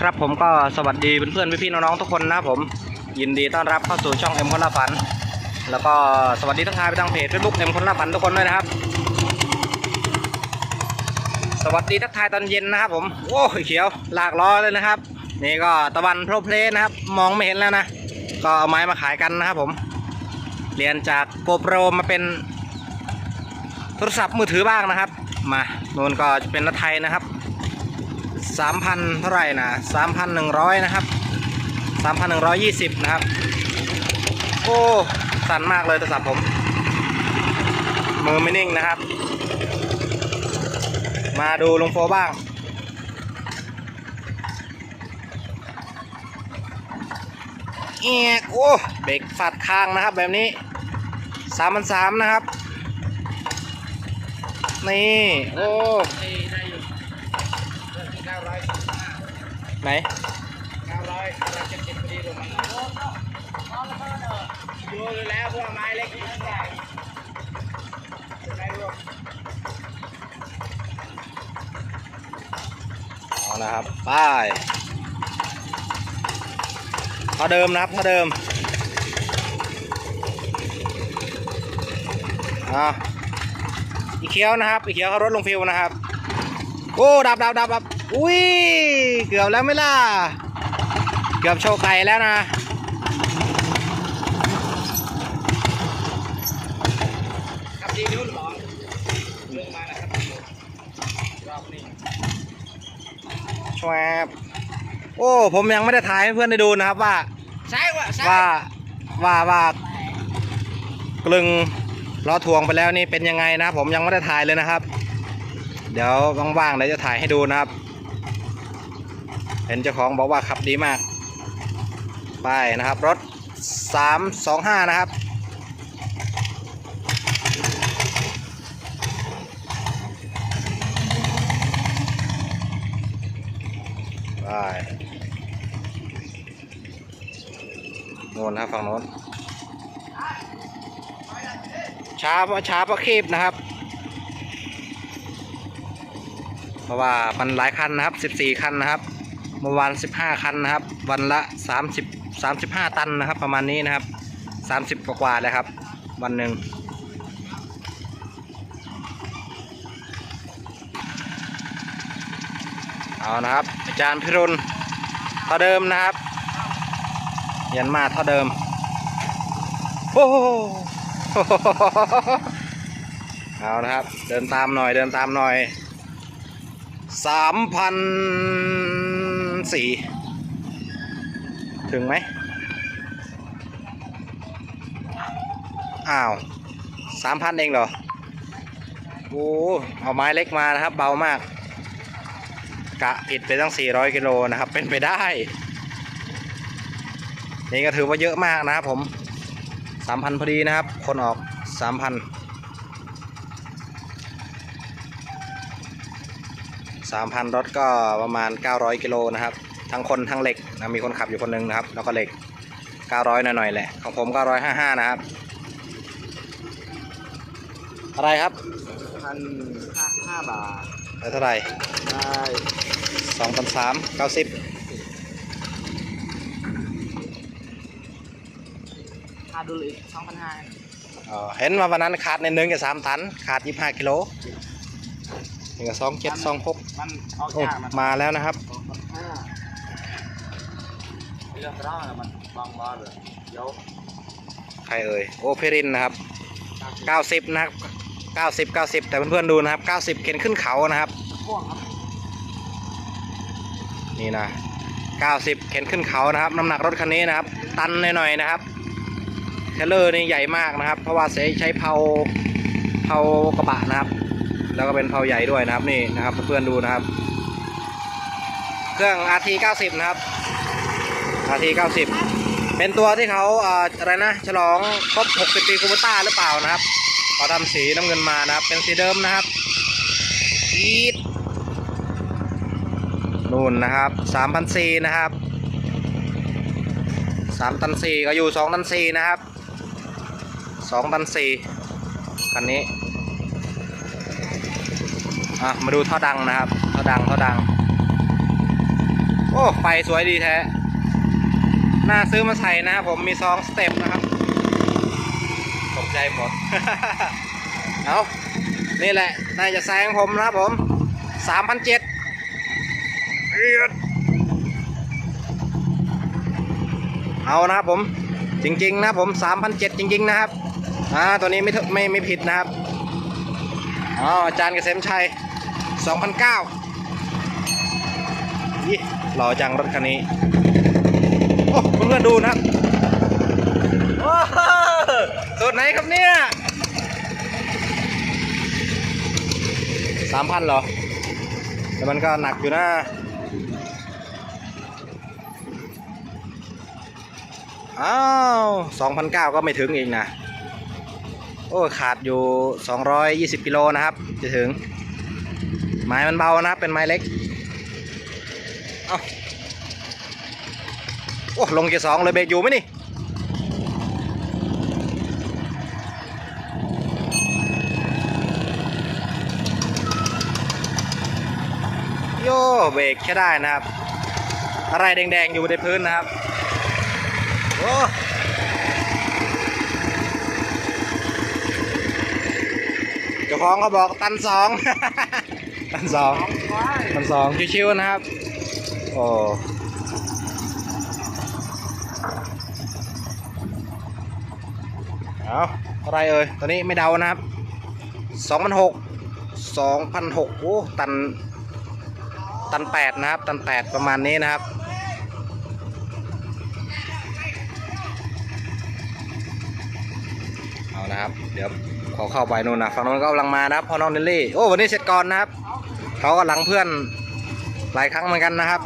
ครับผมก็สวัสดีเพื่อนๆพี่ๆน้องๆทุกคนนะผมยินดีต้อนรับเข้าสู่ช่องเอ็มคนละฝัน แล้วก็สวัสดีทักทายไปทางเพจเฟซบุ๊กเอ็มคนละฝันทุกคนด้วยนะครับ สวัสดีทักทายตอนเย็นนะครับ ผมโอ้เขียวหลากล้อเลยนะครับ นี่ก็ตะวันโปรเพลนะครับ มองไม่เห็นแล้วนะ ก็เอาไม้มาขายกันนะครับผมเรียนจากโกโปรมาเป็นโทรศัพท์มือถือบ้างนะครับ มาโน่นก็จะเป็นรถไทยนะครับ สามพันเท่าไหร่นะสามพันหนึ่งร้อยนะครับสามพันหนึ่งร้อยยี่สิบนะครับ โอ้ สั่นมากเลยโทรศัพท์ผม มือไม่นิ่งนะครับ มาดูลงโฟบ้างเอียกโอ้เบรกฝาดคางนะครับแบบนี้สามพันสามนะครับ นี่ โอ้ ได้อยู่เก้าร้อยไหนเก้าร้อยเก้าร้อยเจ็ดสิบพอดีลงมาดูเลยแล้วพวกไม้เล็กใหญ่ได้รวมเอานะครับไปเท่าเดิมนะครับเท่าเดิมอ่าอีเคี้ยวนะครับ อีเคี้ยวเขารถลงฟิวนะครับ โอ้ ดับดับดับดับ อุ้ย เกือบแล้วไหม่ล่ะ เกือบโชว์ไก่แล้วนะ ครับดีนู้นหรอลงมานะครับรอบนี้ชวบโอ้ ผมยังไม่ได้ถ่ายให้เพื่อนได้ดูนะครับว่าใช่วะใช่ว่า ว่าว่ากลึงล้อถ่วงไปแล้วนี่เป็นยังไงนะครับผมยังไม่ได้ถ่ายเลยนะครับ เดี๋ยวว่างๆเดี๋ยวจะถ่ายให้ดูนะครับ เห็นเจ้าของบอกว่าขับดีมาก ไปนะครับ รถ 325 นะครับ ไปโน่นนะครับฝั่งโน้นช้าเพราะช้าเพราะคีบนะครับ เพราะว่ามันหลายคันนะครับ 14 คันนะครับ เมื่อวาน15 คันนะครับ วันละ 30 35 ตันนะครับ ประมาณนี้นะครับ 30 กว่าๆเลยครับ วันหนึ่งเอานะครับ อาจารย์พิรุณเท่าเดิมนะครับยันมาเท่าเดิม โอ้โหเอานะครับ เดินตามหน่อยเดินตามหน่อยสามพัน สี่ ถึงไหม อ้าวสามพันเองเหรอ โอ้ เอาไม้เล็กมานะครับ เบามาก กะผิดไปตั้ง 400 กิโลนะครับ เป็นไปได้ นี่ก็ถือว่าเยอะมากนะครับผมสามพันพอดีนะครับ คนออกสามพัน สามพันรถก็ประมาณ 900 กิโลนะครับ ทั้งคนทั้งเหล็กนะมีคนขับอยู่คนหนึงนะครับ แล้วก็เหล็ก 900 หน่อยๆแหละของผม 955 นะครับ อะไรครับพันห้าห้าบาทแล้วเท่าไหร่ได้สองพันสามเก้าสิบค่าดูเลยสองพันห้าเห็นว่าวันนั้นขาดในหนึ่งกับสามตัน ขาด25กิโล นี่ก็สองเจ็ดสองหกมันออกโอ้จากนะมาแล้วนะครับสองพันห้าเรื่องราวน่ะมันบางบาเลยเดี๋ยวใครเอ่ย โอเพรินนะครับ90นะครับ90 90แต่เพื่อนๆดูนะครับ90เข็นขึ้นเขานะครับ พ่วงครับนี่นะ90เข็นขึ้นเขานะครับ น้ำหนักรถคันนี้นะครับ ตันหน่อยๆนะครับ เทรลเลอร์นี่ใหญ่มากนะครับ เพราะว่าใช้ใช้เพาเพากระบะนะครับ แล้วก็เป็นเพาใหญ่ด้วยนะครับนี่นะครับเพื่อนดูนะครับ เครื่อง RT 90 นะครับ RT 90 เป็นตัวที่เขาอะไรนะฉลองครบ 60 ปีคูเบต้าหรือเปล่านะครับเขาทำสีน้ำเงินมานะครับ เป็นสีเดิมนะครับอีดนู่นนะครับสามพันซีนะครับสามตันสี่ก็อยู่สองตันสี่นะครับสองตันสี่คันนี้ อะมาดูท่อดังนะครับท่อดังท่อดัง โอ้ไฟสวยดีแท้น่าซื้อมาใส่นะครับผมมีซองสเต็ปนะครับตกใจหมดเอานี่แหละน่าจะแซงผมนะครับผมสามพันเจ็ดเอานะครับผมจริงๆนะผมสามพันเจ็ดจริง ๆ นะครับอ่าตัวนี้ไม่ถูกไม่ไม่ผิดนะครับอ๋ออาจารย์เกษมชัย สองพันเก้ายี่หล่อจังรถคันนี้ โอ้เพื่อนๆดูนะครับโอ้โหสูตรไหนครับเนี่ยสามพันเหรอ แต่มันก็หนักอยู่นะอ้าวสองพันเก้าก็ไม่ถึงอีกนะ โอ้ ขาดอยู่สองร้อยยี่สิบกิโลนะครับ จะถึง ไม้มันเบานะครับเป็นไม้เล็ก เอ้าโอ้ลงเกียร์สองเลยเบรกอยู่ไหมนี่โย่เบรกใช้ได้นะครับ อะไรแดงๆอยู่บนพื้นนะครับ โอ้เจ้าของเขาบอกตันสอง ตันสองตันสองชิวๆนะครับ โอ้เอาอะไรเอ่ยตอนนี้ไม่เดานะครับสองพันหกสองพันหกโอ้ตัน ตันแปดนะครับ ตันแปดประมาณนี้นะครับเอานะครับ เดี๋ยว ขอเข้าไปนู่นนะฝั่งนู้นก็กำลังมานะครับพ่อน้องเนลลี่โอ้วันนี้เสร็จก่อนนะครับเขาก็หลังเพื่อนหลายครั้งเหมือนกันนะครับ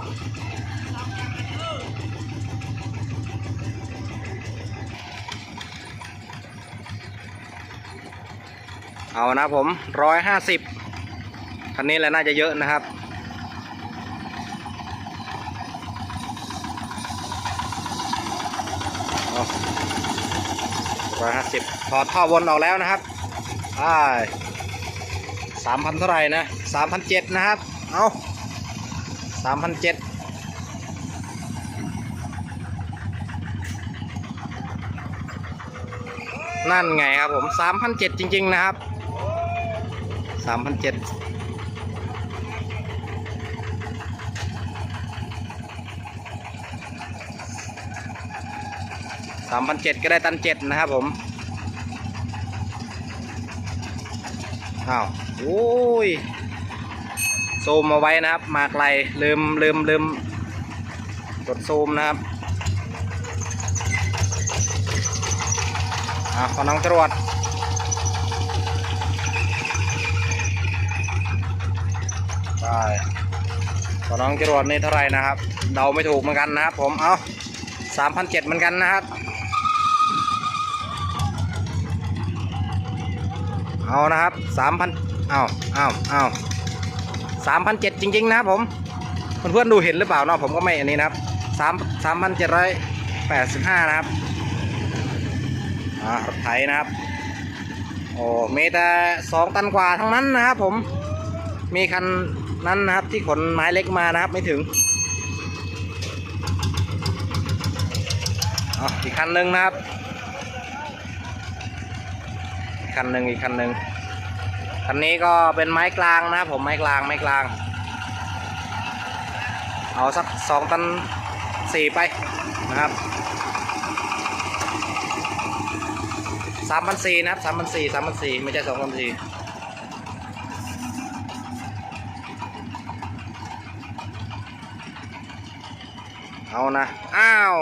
เอานะผมร้อยห้าสิบคันนี้แหละน่าจะเยอะนะครับ ร้อยห้าสิบถอดท่อวนออกแล้วนะครับ สามพันเท่าไหร่นะสามพันเจ็ดนะครับ เอาสามพันเจ็ดนั่นไงครับผมสามพันเจ็ดจริง ๆ นะครับสามพันเจ็ดสามพันเจ็ดก็ได้ตันเจ็ดนะครับผม อ้าวโอ้ยซูมเอาไว้นะครับ มาไกลลืมลืมลืมกดซูมนะครับอะขอน้องจรวดไปขอน้องจรวดนี่เท่าไหร่นะครับ เดาไม่ถูกเหมือนกันนะครับผม เอาสามพันเจ็ดเหมือนกันนะครับ เอานะครับสามพันเอาเอาเอาสามพันเจ็ดจริง ๆ นะครับผมเพื่อนๆดูเห็นหรือเปล่าเนาะผมก็ไม่อันนี้นะครับสามสามพันเจ็ดร้อยแปดสิบห้านะครับอ่ารถไถนะครับโอ้มีแต่สองตันกว่าทั้งนั้นนะครับผมมีคันนั้นนะครับที่ขนไม้เล็กมานะครับไม่ถึงอะอีกคันหนึ่งนะครับ คันหนึ่งอีกคันหนึ่งคันนี้ก็เป็นไม้กลางนะครับผมไม้กลางไม้กลาง เอาสักสองตันสี่ไปนะครับสามพันสี่นะครับสามพันสี่สามพันสี่ไม่ใช่สองพันสี่เอานะ อ้าว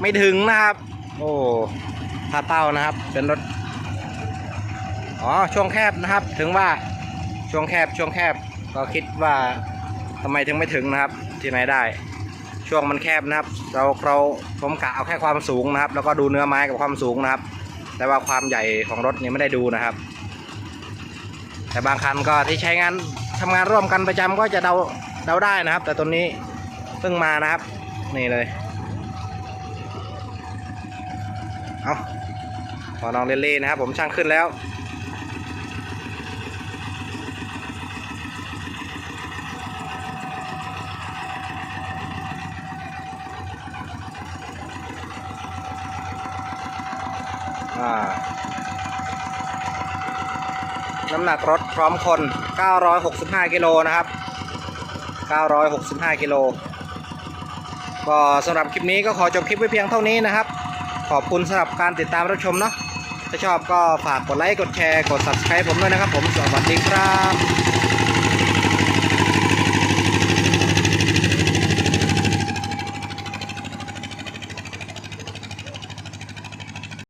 ไม่ถึงนะครับ โอ้พาเต้านะครับ เป็นรถ อ๋อช่วงแคบนะครับ ถึงว่าช่วงแคบช่วงแคบก็คิดว่าทำไมถึงไม่ถึงนะครับ ที่ไหนได้ ช่วงมันแคบนะครับ เราเราผมกะเอาแค่ความสูงนะครับ แล้วก็ดูเนื้อไม้กับความสูงนะครับ แต่ว่าความใหญ่ของรถนี่ไม่ได้ดูนะครับ แต่บางคันก็ที่ใช้งานทำงานร่วมกันประจำก็จะเดาเดาได้นะครับ แต่ตัวนี้เพิ่งมานะครับ นี่เลยเอาขอน้องเรลลี่นะครับ ผมช่างขึ้นแล้ว น้ำหนักรถพร้อมคน 965 กิโลนะครับ 965 กิโล ก็สำหรับคลิปนี้ก็ขอจบคลิปไว้เพียงเท่านี้นะครับ ขอบคุณสำหรับการติดตามรับชมเนาะ ถ้าชอบก็ฝากกดไลค์ กดแชร์ กด subscribe ผมด้วยนะครับผม สวัสดีครับ